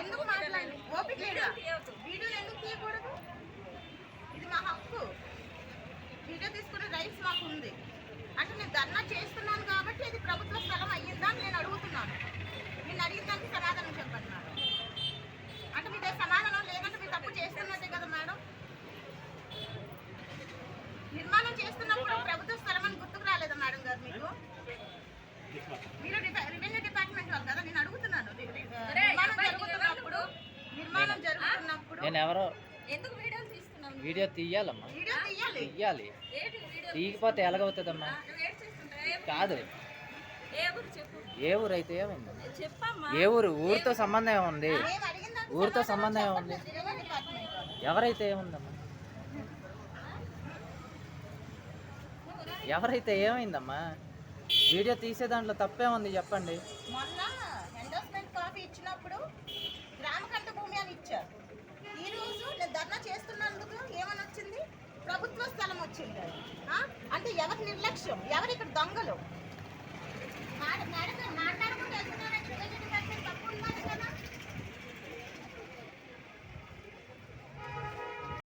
ఎందుకు మాట్లాడి ఓపిక వీడియో ఎందుకు తీయకూడదు? ఇది మా హక్కు. వీడియో తీసుకునే రైట్స్ మాకు ఉంది. అంటే నేను ధర్నా చేస్తున్నాను కాబట్టి ఇది ప్రభుత్వ స్థలం అయ్యిందా నేను అడుగుతున్నాను. నేను అడిగిన దానికి సమాధానం చెప్పండి మేడం. అంటే మీ దగ్గర సమాధానం లేదంటే మీరు తప్పు చేస్తున్నట్టే కదా మేడం? నిర్మాణం చేస్తున్నప్పుడు ప్రభుత్వ స్థలం అని గుర్తుకు రాలేదా మేడం గారు మీకు? మీరు రివెన్యూ డిపార్ట్మెంట్ వాళ్ళు కదా నేను అడుగుతున్నాను నేను ఎవరో ఎందుకు? వీడియో తీయాలమ్మా. వీడియో తీయాలి. తీయకపోతే ఎలాగవుతుందమ్మా? కాదు. ఏ ఊరు అయితే ఏమైంది? ఏ ఊరు? ఊరితో సంబంధం ఏముంది? ఊరితో సంబంధం ఏముంది. ఎవరైతే ఏముందమ్మా? ఎవరైతే ఏమైందమ్మా? వీడియో తీసే దాంట్లో తప్పే ఉంది చెప్పండి. మొన్న ఎండోస్మెంట్ కాపీ ఇచ్చినప్పుడు గ్రామకంట భూమి అని ఇచ్చారు ఈ రోజు నేను ధర్నా చేస్తున్నందుకు ఏమని వచ్చింది ప్రభుత్వ వచ్చింది ఆ? అంటే ఎవరి నిర్లక్ష్యం